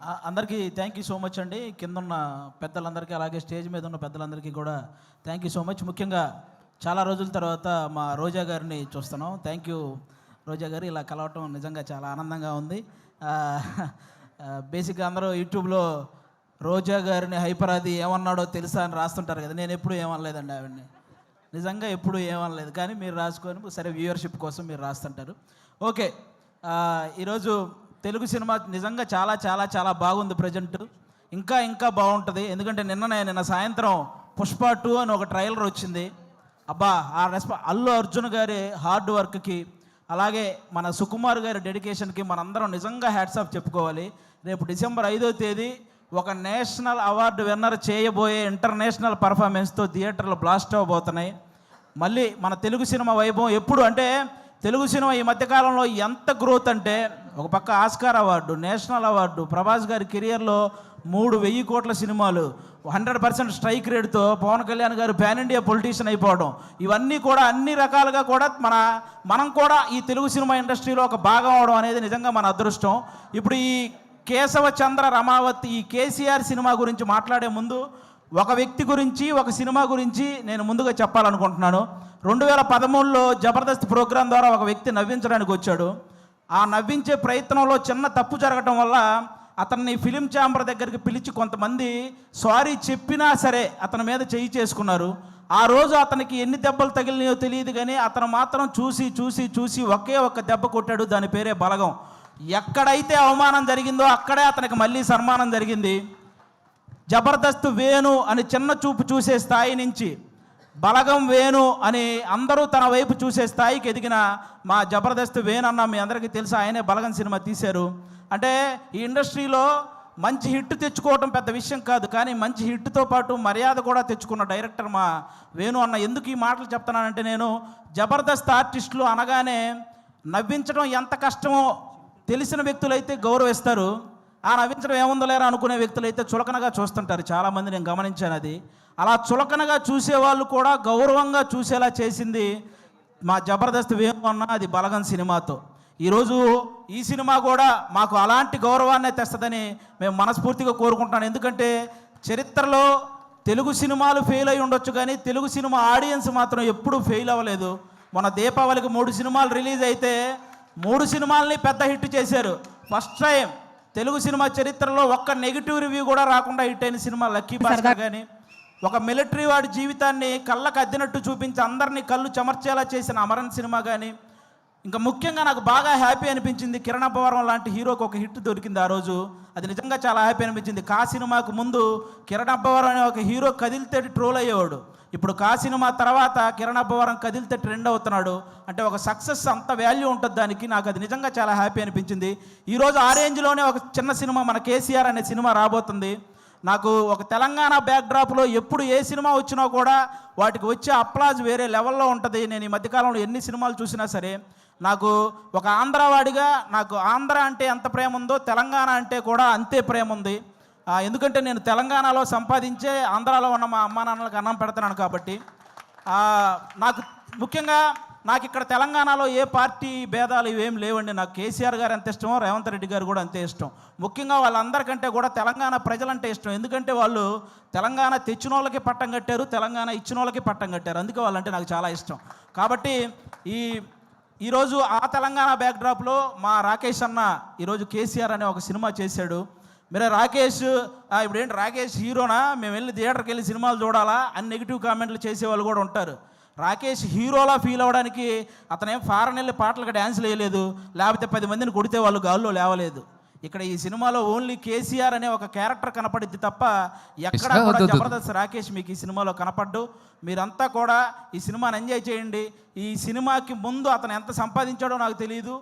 అందరికీ thank you so much అండి. కింద ఉన్న పెద్దలందరికీ అలాగే స్టేజ్ మీద ఉన్న పెద్దలందరికీ కూడా థ్యాంక్ యూ సో మచ్ ముఖ్యంగా చాలా రోజుల తర్వాత మా రోజా గారిని చూస్తున్నాం. థ్యాంక్ యూ రోజా గారు. ఇలా కలవటం నిజంగా చాలా ఆనందంగా ఉంది. బేసిక్గా అందరూ యూట్యూబ్లో రోజా గారిని హైపరాది ఏమన్నాడో తెలుసా అని రాస్తుంటారు కదా. నేను ఎప్పుడు ఏమనలేదండి ఆవిడని. నిజంగా ఎప్పుడు ఏమనలేదు. కానీ మీరు రాసుకొని సరే వ్యూవర్షిప్ కోసం మీరు రాస్తుంటారు. ఓకే ఈరోజు తెలుగు సినిమా నిజంగా చాలా చాలా చాలా బాగుంది ప్రజెంట్. ఇంకా ఇంకా బాగుంటుంది. ఎందుకంటే నిన్ననే నిన్న సాయంత్రం పుష్ప టూ అని ఒక ట్రైలర్ వచ్చింది. అబ్బా ఆ రెస్పా అల్లు అర్జున్ గారి హార్డ్ వర్క్కి అలాగే మన సుకుమార్ గారి డెడికేషన్కి మనందరం నిజంగా హ్యాట్స్ ఆఫ్ చెప్పుకోవాలి. రేపు డిసెంబర్ ఐదో తేదీ ఒక నేషనల్ అవార్డు విన్నర్ చేయబోయే ఇంటర్నేషనల్ పర్ఫార్మెన్స్తో థియేటర్లు బ్లాస్ట్ అవ్వబోతున్నాయి. మళ్ళీ మన తెలుగు సినిమా వైభవం ఎప్పుడు అంటే తెలుగు సినిమా ఈ మధ్యకాలంలో ఎంత గ్రోత్ అంటే ఒక పక్క Oscar award national award Prabhas గారి కెరియర్లో మూడు వెయ్యి కోట్ల సినిమాలు హండ్రెడ్ పర్సెంట్ స్ట్రైక్ రేట్తో పవన్ కళ్యాణ్ గారు పాన్ ఇండియా పొలిటీషియన్ అయిపోవడం. ఇవన్నీ కూడా అన్ని రకాలుగా కూడా మన మనం కూడా ఈ తెలుగు సినిమా ఇండస్ట్రీలో ఒక భాగం అవడం అనేది నిజంగా మన అదృష్టం. ఇప్పుడు ఈ కేశవ చంద్ర రమావతి ఈ కేసీఆర్ సినిమా గురించి మాట్లాడే ముందు ఒక వ్యక్తి గురించి ఒక సినిమా గురించి నేను ముందుగా చెప్పాలనుకుంటున్నాను. రెండు వేల పదమూడులో జబర్దస్త్ ప్రోగ్రాం ద్వారా ఒక వ్యక్తి నవ్వించడానికి వచ్చాడు. ఆ నవ్వించే ప్రయత్నంలో చిన్న తప్పు జరగటం వల్ల అతన్ని ఫిలిం ఛాంబర్ దగ్గరికి పిలిచి కొంతమంది సారీ చెప్పినా సరే అతని మీద చేయి చేసుకున్నారు. ఆ రోజు అతనికి ఎన్ని దెబ్బలు తగిలినాయో తెలియదు కానీ అతను మాత్రం చూసి చూసి చూసి ఒకే ఒక్క దెబ్బ కొట్టాడు. దాని పేరే బలగం. ఎక్కడైతే అవమానం జరిగిందో అక్కడే అతనికి మళ్ళీ సన్మానం జరిగింది. జబర్దస్త్ వేణు అని చిన్న చూపు చూసే స్థాయి నుంచి బలగం వేణు అని అందరూ తన వైపు చూసే స్థాయికి ఎదిగిన మా జబర్దస్త్ వేణు అన్న మీ అందరికీ తెలుసు? ఆయనే బలగం సినిమా తీశారు. అంటే ఈ ఇండస్ట్రీలో మంచి హిట్ తెచ్చుకోవటం పెద్ద విషయం కాదు కానీ మంచి హిట్తో పాటు మర్యాద కూడా తెచ్చుకున్న డైరెక్టర్ మా వేణు అన్న. ఎందుకు ఈ మాటలు చెప్తున్నానంటే నేను జబర్దస్త్ ఆర్టిస్టులు అనగానే నవ్వించడం ఎంత కష్టమో తెలిసిన వ్యక్తులైతే గౌరవిస్తారు. ఆ నవ్వించడం ఏముందో లేరా అనుకునే వ్యక్తులైతే చులకనగా చూస్తుంటారు. చాలామంది నేను గమనించాను అది. అలా చులకనగా చూసేవాళ్ళు కూడా గౌరవంగా చూసేలా చేసింది మా జబర్దస్త్ వేణు అన్న అది బలగం సినిమాతో. ఈరోజు ఈ సినిమా కూడా మాకు అలాంటి గౌరవాన్ని తెస్తుందని మేము మనస్ఫూర్తిగా కోరుకుంటున్నాను. ఎందుకంటే చరిత్రలో తెలుగు సినిమాలు ఫెయిల్ అయి ఉండొచ్చు కానీ తెలుగు సినిమా ఆడియన్స్ మాత్రం ఎప్పుడూ ఫెయిల్ అవ్వలేదు. మన దీపావళికి మూడు సినిమాలు రిలీజ్ అయితే మూడు సినిమాల్ని పెద్ద హిట్ చేశారు. ఫస్ట్ టైం తెలుగు సినిమా చరిత్రలో ఒక్క నెగిటివ్ రివ్యూ కూడా రాకుండా హిట్ అయిన సినిమా లక్కీ భాస్కర్ కానీ ఒక మిలిటరీ వాడి జీవితాన్ని కళ్ళకు అద్దినట్టు చూపించి అందరినీ కళ్ళు చెమర్చేలా చేసిన అమరన్ సినిమా కానీ ఇంకా ముఖ్యంగా నాకు బాగా హ్యాపీ అనిపించింది కిరణ్ అబ్బవరం లాంటి హీరోకి ఒక హిట్ దొరికింది ఆ రోజు. అది నిజంగా చాలా హ్యాపీ అనిపించింది. కా సినిమాకు ముందు కిరణ్ అబ్బవరం అనే ఒక హీరో కదిలితే ట్రోల్ అయ్యేవాడు. ఇప్పుడు కా సినిమా తర్వాత కిరణ్ అబ్బవరం కదిలితే ట్రెండ్ అవుతున్నాడు. అంటే ఒక సక్సెస్ అంత వాల్యూ ఉంటుంది దానికి. నాకు అది నిజంగా చాలా హ్యాపీ అనిపించింది. ఈరోజు ఆ రేంజ్లోనే ఒక చిన్న సినిమా మన కేసీఆర్ అనే సినిమా రాబోతుంది. నాకు ఒక తెలంగాణ బ్యాక్డ్రాప్లో ఎప్పుడు ఏ సినిమా వచ్చినా కూడా వాటికి వచ్చే అప్లాజ్ వేరే లెవెల్లో ఉంటుంది. నేను ఈ మధ్యకాలంలో ఎన్ని సినిమాలు చూసినా సరే నాకు ఒక ఆంధ్రవాడిగా నాకు ఆంధ్ర అంటే ఎంత ప్రేమ ఉందో తెలంగాణ అంటే కూడా అంతే ప్రేమ ఉంది. ఎందుకంటే నేను తెలంగాణలో సంపాదించే ఆంధ్రాలో ఉన్న మా అమ్మా నాన్నలకు అన్నం పెడుతున్నాను కాబట్టి నాకు ముఖ్యంగా నాకు ఇక్కడ తెలంగాణలో ఏ పార్టీ భేదాలు ఇవేం లేవండి. నాకు కేసీఆర్ గారు ఎంత ఇష్టమో రేవంత్ రెడ్డి గారు కూడా అంతే ఇష్టం. ముఖ్యంగా వాళ్ళందరికంటే కూడా తెలంగాణ ప్రజలంటే ఇష్టం. ఎందుకంటే వాళ్ళు తెలంగాణ తెచ్చిన వాళ్ళకి పట్టం కట్టారు తెలంగాణ ఇచ్చిన వాళ్ళకి పట్టం కట్టారు. అందుకే వాళ్ళంటే నాకు చాలా ఇష్టం. కాబట్టి ఈ ఈరోజు ఆ తెలంగాణ బ్యాక్డ్రాప్లో మా రాకేష్ అన్న ఈరోజు కేసీఆర్ అనే ఒక సినిమా చేశాడు. మీరే రాకేష్ ఇప్పుడేంటి ఇప్పుడు ఏంటి రాకేష్ హీరోనా? మేము వెళ్ళి థియేటర్కి వెళ్ళి సినిమాలు చూడాలా? అని నెగిటివ్ కామెంట్లు చేసేవాళ్ళు కూడా ఉంటారు. రాకేష్ హీరోలా ఫీల్ అవ్వడానికి అతనేం ఫారెన్ వెళ్ళి పాటలకు డ్యాన్స్లు వేయలేదు లేకపోతే పది మందిని కొడితే వాళ్ళు గాల్లో లేవలేదు. ఇక్కడ ఈ సినిమాలో ఓన్లీ కేసీఆర్ అనే ఒక క్యారెక్టర్ కనపడిద్ది తప్ప ఎక్కడ కూడా. జబర్దస్త్ రాకేష్ మీకు ఈ సినిమాలో కనపడ్డు. మీరంతా కూడా ఈ సినిమాని ఎంజాయ్ చేయండి. ఈ సినిమాకి ముందు అతను ఎంత సంపాదించాడో నాకు తెలియదు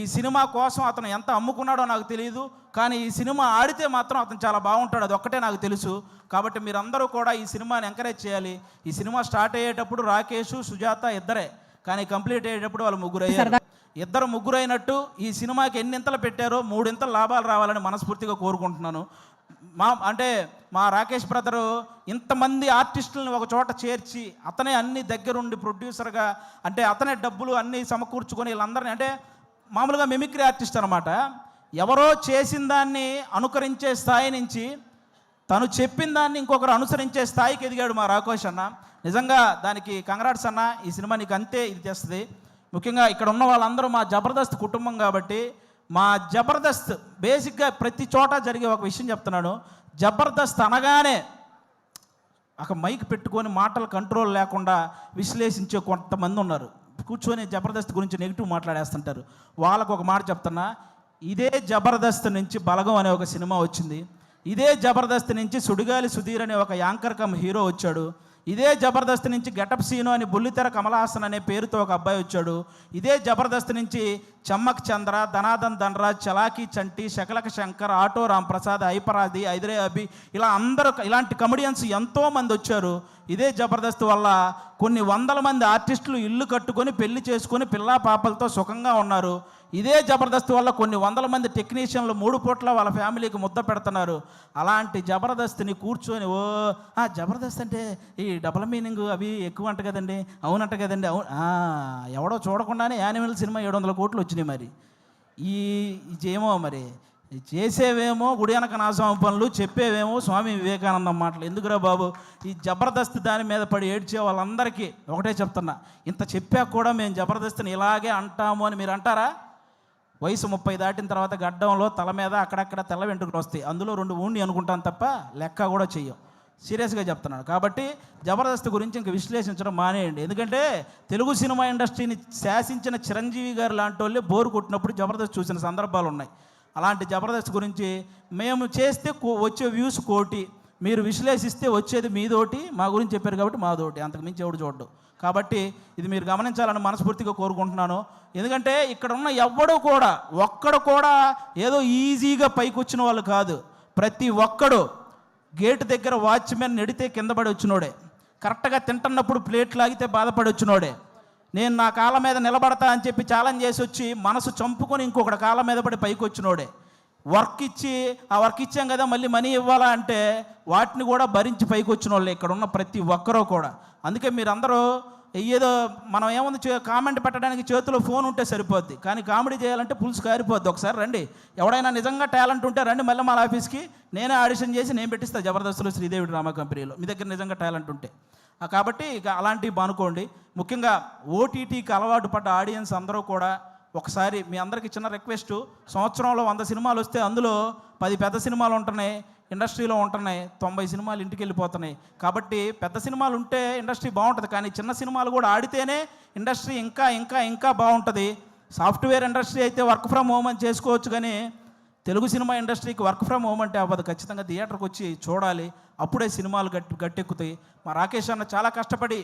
ఈ సినిమా కోసం అతను ఎంత అమ్ముకున్నాడో నాకు తెలియదు కానీ ఈ సినిమా ఆడితే మాత్రం అతను చాలా బాగుంటాడు అది ఒక్కటే నాకు తెలుసు. కాబట్టి మీరందరూ కూడా ఈ సినిమాని ఎంకరేజ్ చేయాలి. ఈ సినిమా స్టార్ట్ అయ్యేటప్పుడు రాకేష్ సుజాత ఇద్దరే కానీ కంప్లీట్ అయ్యేటప్పుడు వాళ్ళు ముగ్గురు అయ్యారు ఇద్దరు ముగ్గురు అయినట్టు ఈ సినిమాకి ఎన్నింతలు పెట్టారో మూడింతలు లాభాలు రావాలని మనస్ఫూర్తిగా కోరుకుంటున్నాను. మా అంటే మా రాకేష్ బ్రదరు ఇంతమంది ఆర్టిస్టులను ఒక చోట చేర్చి అతనే అన్ని దగ్గరుండి ప్రొడ్యూసర్గా అంటే అతనే డబ్బులు అన్నీ సమకూర్చుకొని వీళ్ళందరినీ అంటే మామూలుగా మిమిక్రీ ఆర్టిస్ట్ అనమాట ఎవరో చేసిన దాన్ని అనుకరించే స్థాయి నుంచి తను చెప్పిన దాన్ని ఇంకొకరు అనుసరించే స్థాయికి ఎదిగాడు మా రాకోష్ అన్న. నిజంగా దానికి కంగ్రాట్స్ అన్న ఈ సినిమా నీకు అంతే ఇది చేస్తుంది. ముఖ్యంగా ఇక్కడ ఉన్న వాళ్ళందరూ మా జబర్దస్త్ కుటుంబం కాబట్టి మా జబర్దస్త్ బేసిక్గా ప్రతి చోట జరిగే ఒక విషయం చెప్తున్నాను. జబర్దస్త్ అనగానే ఒక మైక్ పెట్టుకొని మాటలు కంట్రోల్ లేకుండా విశ్లేషించే కొంతమంది ఉన్నారు. కూర్చొని జబర్దస్త్ గురించి నెగిటివ్ మాట్లాడేస్తుంటారు. వాళ్ళకు ఒక మాట చెప్తున్నా ఇదే జబర్దస్త్ నుంచి బలగం అనే ఒక సినిమా వచ్చింది. ఇదే జబర్దస్త్ నుంచి సుడిగాలి సుధీర్ అనే ఒక యాంకర్ కమ్ హీరో వచ్చాడు. ఇదే జబర్దస్త్ నుంచి గెటప్ సీను అని బుల్లితెర కమలాసన్ అనే పేరుతో ఒక అబ్బాయి వచ్చాడు. ఇదే జబర్దస్త్ నుంచి చమ్మక్ చంద్ర ధనాదన్ ధనరాజ్ చలాకీ చంటి శకలక శంకర్ ఆటో రాంప్రసాద్ ఐపరాది ఐదరే అభి ఇలా అందరూ ఇలాంటి కమెడియన్స్ ఎంతోమంది వచ్చారు. ఇదే జబర్దస్త్ వల్ల కొన్ని వందల మంది ఆర్టిస్టులు ఇల్లు కట్టుకొని పెళ్ళి చేసుకొని పిల్లా పాపలతో సుఖంగా ఉన్నారు. ఇదే జబర్దస్త్ వల్ల కొన్ని వందల మంది టెక్నీషియన్లు మూడు పూట్ల వాళ్ళ ఫ్యామిలీకి ముద్ద పెడుతున్నారు. అలాంటి జబర్దస్త్ని కూర్చొని ఓ ఆ, జబర్దస్త్ అంటే ఈ డబల్ మీనింగ్ అవి ఎక్కువ అంట కదండి. అవునంట కదండి. అవును ఎవడో చూడకుండానే యానిమల్ సినిమా ఏడు వందల కోట్లు వచ్చినాయి మరి. ఈ ఇదేమో మరి చేసేవేమో గుడి వెనక నాశనం పనులు చెప్పేవేమో స్వామి వివేకానందం మాటలు. ఎందుకురా బాబు? ఈ జబర్దస్త్ దాని మీద పడి ఏడ్చే వాళ్ళందరికీ ఒకటే చెప్తున్నా. ఇంత చెప్పాక కూడా మేము జబర్దస్త్ని ఇలాగే అంటాము అని మీరు అంటారా? వయసు ముప్పై దాటిన తర్వాత గడ్డంలో తల మీద అక్కడక్కడ తెల్ల వెంట్రుకలు వస్తాయి. అందులో రెండు ఊండి అనుకుంటాను తప్ప లెక్క కూడా చెయ్యం. సీరియస్గా చెప్తున్నాను. కాబట్టి జబర్దస్త్ గురించి ఇంక విశ్లేషించడం మానేయండి. ఎందుకంటే తెలుగు సినిమా ఇండస్ట్రీని శాసించిన చిరంజీవి గారు లాంటి వాళ్ళే బోరు కొట్టినప్పుడు జబర్దస్త్ చూసిన సందర్భాలు ఉన్నాయి అలాంటి జబర్దస్త్ గురించి మేము చేస్తే కో- వచ్చే వ్యూస్ కోటి. మీరు విశ్లేషిస్తే వచ్చేది మీదోటి మా గురించి చెప్పారు కాబట్టి మాదోటి అంతకు మించి ఎవడు చూడ్డు. కాబట్టి ఇది మీరు గమనించాలని మనస్ఫూర్తిగా కోరుకుంటున్నాను. ఎందుకంటే ఇక్కడ ఉన్న ఎవ్వడు కూడా ఒక్కడు కూడా ఏదో ఈజీగా పైకి వచ్చిన వాళ్ళు కాదు. ప్రతి ఒక్కడు గేటు దగ్గర వాచ్మెన్ నెడితే కింద పడి వచ్చినోడే. కరెక్ట్గా తింటున్నప్పుడు ప్లేట్ లాగితే బాధపడి వచ్చినోడే. నేను నా కాళ్ళ మీద నిలబడతా అని చెప్పి ఛాలెంజ్ చేసి వచ్చి మనసు చంపుకొని ఇంకొకటి కాళ్ళ మీద పడి పైకి వచ్చినోడే వర్క్ ఇచ్చి ఆ వర్క్ ఇచ్చాం కదా మళ్ళీ మనీ ఇవ్వాలా అంటే వాటిని కూడా భరించి పైకి వచ్చిన వాళ్ళు. ఇక్కడ ఉన్న ప్రతి ఒక్కరూ కూడా. అందుకే మీరందరూ ఏదో మనం ఏముంది చే- కామెంట్ పెట్టడానికి చేతిలో ఫోన్ ఉంటే సరిపోద్ది. కానీ కామెడీ చేయాలంటే పులుసు కారిపోద్ది. ఒకసారి రండి. ఎవడైనా నిజంగా టాలెంట్ ఉంటే రండి మళ్ళీ మా ఆఫీస్కి. నేనే ఆడిషన్ చేసి నేను పెట్టిస్తా జబర్దస్త్లో శ్రీదేవి డ్రామా కంపెనీలో. మీ దగ్గర నిజంగా టాలెంట్ ఉంటే. కాబట్టి ఇక అలాంటివి బానుకోండి. ముఖ్యంగా ఓటీటీకి అలవాటు పడ్డ ఆడియన్స్ అందరూ కూడా ఒకసారి మీ అందరికీ చిన్న రిక్వెస్ట్ సంవత్సరంలో వంద సినిమాలు వస్తే అందులో పది పెద్ద సినిమాలు ఉంటున్నాయి ఇండస్ట్రీలో ఉంటున్నాయి తొంభై సినిమాలు ఇంటికి వెళ్ళిపోతున్నాయి. కాబట్టి పెద్ద సినిమాలు ఉంటే ఇండస్ట్రీ బాగుంటుంది కానీ చిన్న సినిమాలు కూడా ఆడితేనే ఇండస్ట్రీ ఇంకా ఇంకా ఇంకా బాగుంటుంది. సాఫ్ట్వేర్ ఇండస్ట్రీ అయితే వర్క్ ఫ్రమ్ హోమ్ అని చేసుకోవచ్చు కానీ తెలుగు సినిమా ఇండస్ట్రీకి వర్క్ ఫ్రమ్ హోమ్ అంటే అవ్వదు. ఖచ్చితంగా థియేటర్కి వచ్చి చూడాలి అప్పుడే సినిమాలు గట్టి గట్టెక్కుతాయి. మా రాకేష్ అన్న చాలా కష్టపడి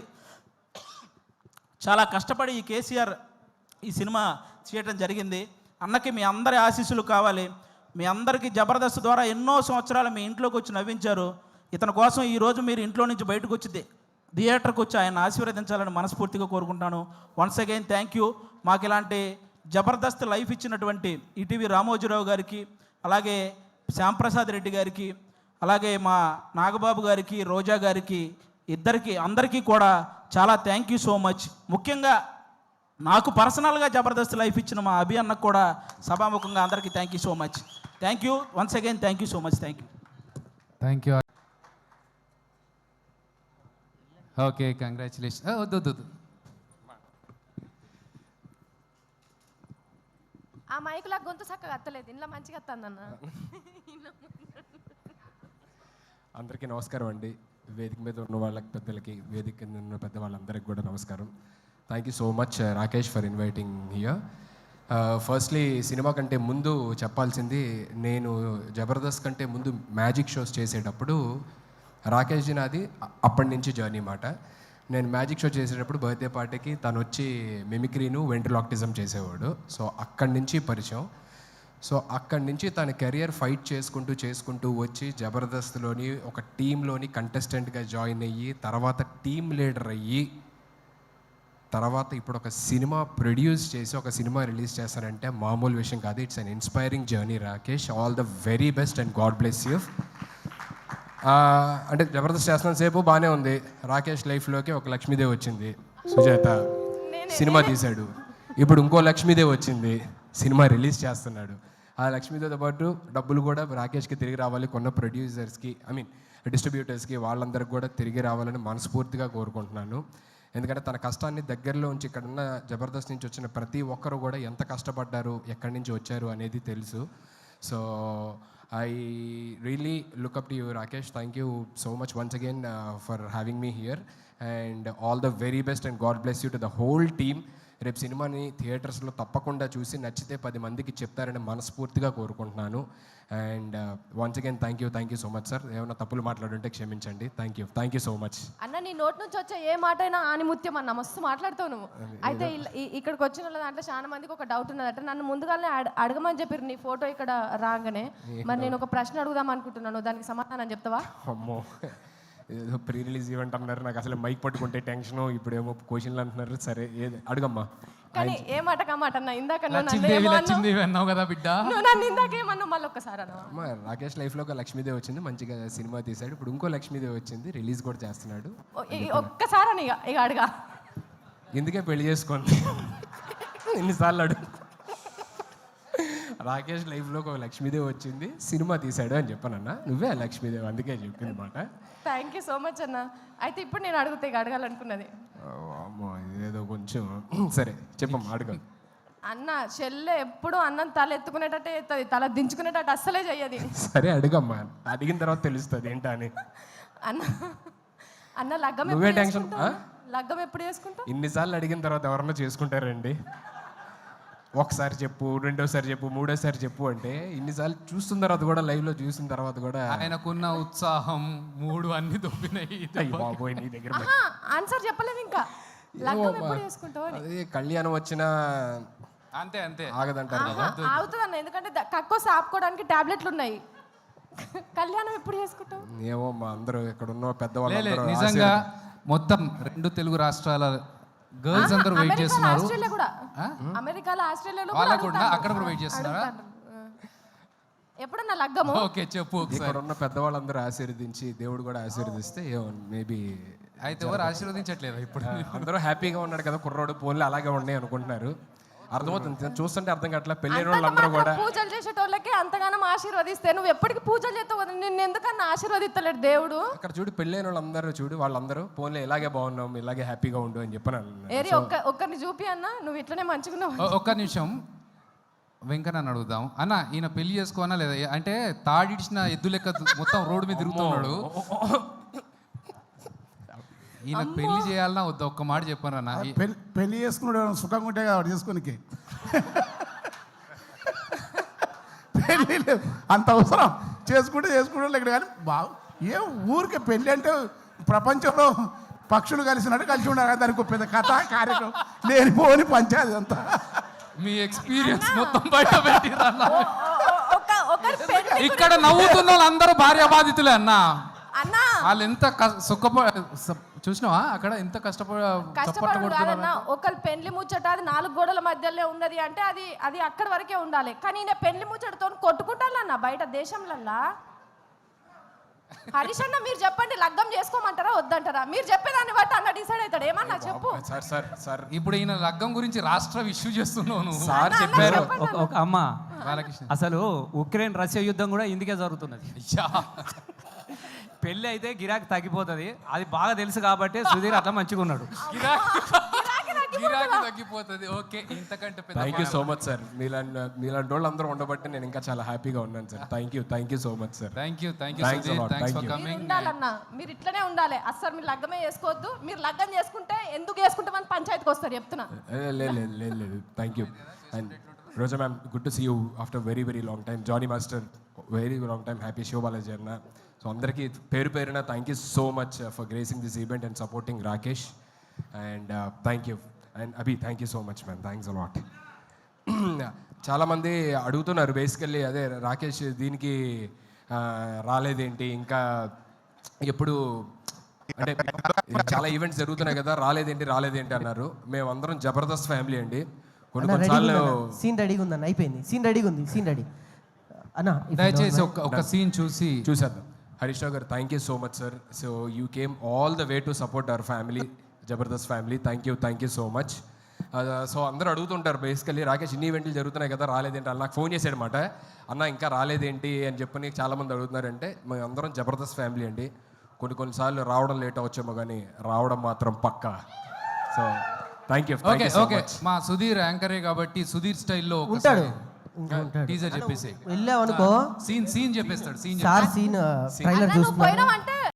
చాలా కష్టపడి ఈ కేసీఆర్ ఈ సినిమా చేయటం జరిగింది. అన్నకి మీ అందరి ఆశీస్సులు కావాలి. మీ అందరికీ జబర్దస్త్ ద్వారా ఎన్నో సంవత్సరాలు మీ ఇంట్లోకి వచ్చి నవ్వించారు. ఇతని కోసం ఈరోజు మీరు ఇంట్లో నుంచి బయటకు వచ్చి థియేటర్కి వచ్చి ఆయన ఆశీర్వదించాలని మనస్ఫూర్తిగా కోరుకుంటాను వన్స్ అగైన్ థ్యాంక్ యూ మాకు ఇలాంటి జబర్దస్త్ లైఫ్ ఇచ్చినటువంటి ఈటీవీ రామోజీరావు గారికి అలాగే శ్యాంప్రసాద్ రెడ్డి గారికి అలాగే మా నాగబాబు గారికి రోజా గారికి ఇద్దరికి అందరికీ కూడా చాలా థ్యాంక్ యూ సో మచ్ ముఖ్యంగా నాకు పర్సనల్గా జబర్దస్త్ లైఫ్ ఇచ్చిన మా అభి అన్నకు కూడా సభాముఖంగా అందరికీ thank you so much thank you once again thank you so much thank you thank you okay congratulation వద్దు వద్దు ఆ మైకులా గొంతు చక్కగా అత్తలేదు. ఇంట్లో మంచిగా అత్తందన్న అందరికీ నమస్కారం అండి. వేదిక మీద ఉన్న వాళ్ళకి పెద్దలకి వేదిక కింద ఉన్న పెద్ద వాళ్ళందరికీ కూడా నమస్కారం. Thank you so much Rakesh for inviting here firstly cinema కంటే ముందు చెప్పాల్సింది నేను జబర్దస్త్ కంటే ముందు మ్యాజిక్ షోస్ చేసేటప్పుడు రాకేష్ జీ నాది అప్పటి నుంచి జర్నీ మాట. నేను మ్యాజిక్ షో చేసేటప్పుడు బర్త్డే పార్టీకి తను వచ్చి మిమిక్రీను వెంట్రలాక్టిజం చేసేవాడు. సో అక్కడి నుంచి పరిచయం. సో అక్కడి నుంచి తన కెరియర్ ఫైట్ చేసుకుంటూ చేసుకుంటూ వచ్చి జబర్దస్త్లోని ఒక టీంలోని కంటెస్టెంట్గా జాయిన్ అయ్యి తర్వాత టీమ్ లీడర్ అయ్యి తర్వాత ఇప్పుడు ఒక సినిమా ప్రొడ్యూస్ చేసి ఒక సినిమా రిలీజ్ చేస్తారంటే మామూలు విషయం కాదు. It's an inspiring journey Rakesh all the very best and God bless you అంటే జబర్దస్త్ చేస్తున్న సేపు బాగానే ఉంది. రాకేష్ లైఫ్లోకి ఒక లక్ష్మీదేవి వచ్చింది. సుజాత సినిమా తీశాడు. ఇప్పుడు ఇంకో లక్ష్మీదేవి వచ్చింది. సినిమా రిలీజ్ చేస్తున్నాడు. ఆ లక్ష్మీదేవితో పాటు డబ్బులు కూడా రాకేష్కి తిరిగి రావాలి. కొన్న ప్రొడ్యూసర్స్కి ఐ మీన్ డిస్ట్రిబ్యూటర్స్కి వాళ్ళందరికీ కూడా తిరిగి రావాలని మనస్ఫూర్తిగా కోరుకుంటున్నాను. ఎందుకంటే తన కష్టాన్ని దగ్గరలో ఉంచి ఇక్కడ ఉన్న జబర్దస్త్ నుంచి వచ్చిన ప్రతి ఒక్కరు కూడా ఎంత కష్టపడ్డారు ఎక్కడి నుంచి వచ్చారు అనేది తెలుసు. So I really look up to you Rakesh thank you so much once again for having me here and all the very best and God bless you to the whole team రేపు సినిమాని థియేటర్స్లో తప్పకుండా చూసి నచ్చితే పది మందికి చెప్తారని మనస్ఫూర్తిగా కోరుకుంటున్నాను. And once again thank you thank you so much sir ఏమైనా తప్పులు మాట్లాడుంటే క్షమించండి. Thank you thank you so much అన్న నీ నోట్ నుంచి వచ్చే ఏ మాట అయినా ఆనిముత్యం అన్న మస్తు మాట్లాడుతావు నువ్వు. అయితే ఇక్కడికి వచ్చిన వాళ్ళ దాంట్లో చాలా మందికి ఒక డౌట్ ఉన్నదట. నన్ను ముందుగానే అడ- అడగమని చెప్పారు నీ ఫోటో ఇక్కడ రాగానే. మరి నేను ఒక ప్రశ్న అడుగుదాం అనుకుంటున్నాను. దానికి సమాధానం చెప్తావా? అమ్మో. ఏదో ప్రీ రిలీజ్ ఈవెంట్ అన్నారు. నాకు అసలు మైక్ పట్టుకుంటే టెన్షన్ ఇప్పుడేమో క్వశ్చన్లు అంటున్నారు. సరే ఏది? అడుగమ్మా. కానీ ఏ మాట అన్న? ఇందాక లక్ష్మీదేవి ఏమో అన్నావు. లక్ష్మీదేవి అన్నావు కదా బిడ్డ. నువ్వు నన్ను ఇందాక ఏమన్నావు? మళ్ళీ ఒక్కసారి అన్న అమ్మ రాకేష్ లైఫ్లో ఒక లక్ష్మీదేవి వచ్చింది మంచిగా సినిమా తీశాడు. ఇప్పుడు ఇంకో లక్ష్మీదేవి వచ్చింది రిలీజ్ కూడా చేస్తున్నాడు. ఒక్కసారి అని ఇక ఇక అడగా. ఎందుకే పెళ్ళి చేసుకోండి ఎన్నిసార్లు అడుగు. రాకేష్ లైఫ్లో ఒక లక్ష్మీదేవి వచ్చింది సినిమా తీశాడు అని చెప్పానన్నా. నువ్వే ఆ లక్ష్మీదేవి అందుకే చెప్పింది మాట. థ్యాంక్ యూ సో మచ్ అన్న. అయితే ఇప్పుడు నేను అడుగుతా అడగాలనుకున్నది. అమ్మో ఇదేదో కొంచెం సరే చెప్పమ్మా అడుగు. అన్న చెల్లె ఎప్పుడు అన్నం తల ఎత్తుకునేటట్టే ఎత్తది తల దించుకునేటట్టు అస్సలే చెయ్యది. సరే అడుగమ్మా అడిగిన తర్వాత తెలుస్తుంది ఏంటా అని. అన్న అన్న లగ్గం నువ్వే టెన్షన్? లగ్గం ఎప్పుడు చేసుకుంటావు? ఇన్నిసార్లు అడిగిన తర్వాత ఎవరన్నా చేసుకుంటారండి? ఒకసారి చెప్పు రెండోసారి చెప్పు మూడోసారి చెప్పు అంటే ఇన్నిసార్లు చూస్తున్న తర్వాత కూడా లైవ్లో చూసిన తర్వాత కూడా ఆయనకున్న ఉత్సాహం మూడు అన్ని దొబ్బినాయి. అయ్య బాబోయ్ నీ దగ్గర ఆన్సర్ చెప్పలేదు ఇంకా. అదే కళ్యాణం వచ్చినా అంతే అంతే. ఆగదంటారు అన్న ఎందుకంటే కక్కోసి ఆపుకోవడానికి టాబ్లెట్లు ఉన్నాయి. కళ్యాణం ఎప్పుడు చేసుకుంటావు? ఏమో మా అందరూ ఇక్కడ ఉన్న లే, లే, పెద్దవాళ్ళు నిజంగా మొత్తం రెండు తెలుగు రాష్ట్రాల గర్ల్స్ అందరూ వెయిట్ చేస్తున్నారు. ఆస్ట్రేలియా కూడా. అమెరికాలో ఆస్ట్రేలియాలో వాళ్ళకు కూడా. అక్కడ కూడా వెయిట్ చేస్తున్నారా. ఎప్పుడన్నా లగ్గము? ఓకే చెప్పు ఒకసారి. ఇక్కడ ఉన్న పెద్దవాళ్ళందరూ ఆశీర్వదించి దేవుడు కూడా ఆశీర్వదిస్తే మేబీ అయితే ఎవరు ఆశీర్వదించట్లేదు ఇప్పుడు? అందరూ హ్యాపీగా ఉన్నాడు కదా కుర్రోడు పోన్లు అలాగే ఉన్నాయి అనుకుంటున్నారు. అర్థమవుతుంది. చూస్తుంటే అర్థం కావట్లే. పెళ్ళైన వాళ్ళందరూ కూడా పూజలు చేసేటోళ్ళకి అంతగానం ఆశీర్వదిస్తే నువ్వు ఎప్పటికి పూజలు చేస్తావు కదా, నిన్ను ఎందుకన్నా ఆశీర్వదిస్తలేడు దేవుడు? అక్కడ చూడు పెళ్ళైన వాళ్ళందరూ చూడు వాళ్ళందరూ పోన్లే ఇలాగే బాగున్నాం ఇలాగే హ్యాపీగా ఉండు అని చెప్పని. ఏరి ఒక్క ఒక్కరిని చూపి అన్న నువ్వు ఇట్లనే మంచిగున్నావు ఒ- ఒక్క నిమిషం. వెంకన్న అడుగుదాం. అన్న ఈయన పెళ్ళి చేసుకోనా లేదా? అంటే తాడిడిచిన ఎద్దు లెక్క మొత్తం రోడ్డు మీద తిరుగుతున్నాడు. ఈయన పెళ్ళి చేయాలన్నా వద్దా ఒక్క మాట చెప్పాను అన్న ఈ- పెళ్ళి పెళ్ళి చేసుకున్నాడు ఏమైనా సుఖంగా ఉంటే కాబట్టి చేసుకోనికి పెళ్ళి. అంత అవసరం. చేసుకుంటే చేసుకుంటే ఇక్కడ కానీ బాగు ఏ ఊరికే పెళ్ళి అంటే ప్రపంచంలో పక్షులు కలిసినట్టు కలిసి ఉండాలి కదా, దానికి పెద్ద కథ కార్యక్రమం. లేనిపోని పంచాయతీ అంతా. మీ ఎక్స్పీరియన్స్ మొత్తం బయట ఇక్కడ నవ్వుతున్న వాళ్ళందరూ భార్య బాధితులే అన్న. అన్న. వాళ్ళు ఎంత క- సుఖప స- చూసినావా? అక్కడ ఎంత కష్టపడ కష్టపడు కాదన్న ఒకరి పెళ్ళి ముచ్చట అది నాలుగు గోడల మధ్యలో ఉన్నది అంటే అది అది అక్కడి వరకే ఉండాలి. కానీ ఈయన పెళ్ళి ముచ్చటతో కొట్టుకుంటానన్న బయట దేశంలల్లా? హరీష్ అన్న మీరు చెప్పండి లగ్గం చేసుకోమంటారా వద్దంటారా? మీరు చెప్పేదాన్ని బట్టి అన్న డిసైడ్ అవుతాడు. ఏమన్నా చెప్పు. సార్ సార్ సార్ ఇప్పుడు ఈయన లగ్గం గురించి రాష్ట్ర ఇష్యూ చేస్తున్నావు నువ్వు. సార్ చెప్పారు. ఒక అమ్మ బాలకృష్ణ. అసలు ఉక్రెయిన్ రష్యా యుద్ధం కూడా ఇందుకే జరుగుతున్నది. పెళ్ళి అయితే గిరాకీ తగ్గిపోతుంది. అది బాగా తెలుసు కాబట్టి సుధీర్ అట్లా మంచిగా ఉన్నాడు. గిరాకీ తగ్గిపోతుంది? ఓకే ఇంతకంటే పెద్ద thank you so much sir మీలాంటి మీలాంటి వాళ్ళు అందరూ ఉండబట్టి నేను ఇంకా చాలా హ్యాపీగా ఉన్నాను sir thank you thank you so much sir thank you thank you Thanks a Sudheer lot. Thanks Thank for you. మీరు కమింగ్ ఉండాలన్న మీరు ఇట్లనే ఉండాలి. అస్సలు మీరు లగ్గమే చేసుకోవద్దు. మీరు లగ్గం చేసుకుంటే ఎందుకు చేసుకుంటామని పంచాయతీకి వస్తారు చెప్తున్నా. లేదు లేదు లేదు లేదు. Thank you and Roja ma'am good to see you after very very long time Johnny master very long time happy show Balaji అన్న. సో అందరికీ పేరు పేరున thank you so much for gracing this event and supporting Rakesh and thank you and Abhi thank you so much ma'am thanks a lot చాలామంది అడుగుతున్నారు basically అదే రాకేష్ దీనికి ఆ, రాలేదేంటి? ఇంకా ఎప్పుడు అంటే చాలా ఈవెంట్స్ జరుగుతున్నాయి కదా రాలేదేంటి రాలేదేంటి అన్నారు. మేమందరం జబర్దస్త్ ఫ్యామిలీ అండి. కొన్ని కొన్నిసార్లు సీన్ రెడీగా ఉందన్న అయిపోయింది. సీన్ రెడీగా ఉంది సీన్ రెడీ అన్న దయచేసి ఒక సీన్ చూసి చూసేద్దాం. హరీష్ రావు గారు thank you so much sir so you came all the way to support our family Jabardasth family thank you thank you so much so అందరూ అడుగుతుంటారు బేసికల్లీ రాకేష్ ఇన్ని ఈవెంట్లు జరుగుతున్నాయి కదా రాలేదేంటి? అలా నాకు ఫోన్ చేసాడనమాట అన్న ఇంకా రాలేదేంటి? అని చెప్పని చాలామంది అడుగుతున్నారంటే మేము అందరం జబర్దస్త్ ఫ్యామిలీ అండి. కొన్ని కొన్నిసార్లు రావడం లేట్ అవచ్చేమో కానీ రావడం మాత్రం పక్కా. So thank you okay okay మా సుధీర్ యాంకరే కాబట్టి సుధీర్ స్టైల్లో ఉంటాడు. టీజర్ చెప్పేసి వెళ్ళావు అనుకో సీన్ సీన్ చెప్పేస్తాడు సీన్ సార్ సీన్ ట్రైలర్ చూస్తున్నా. పోయినావంటే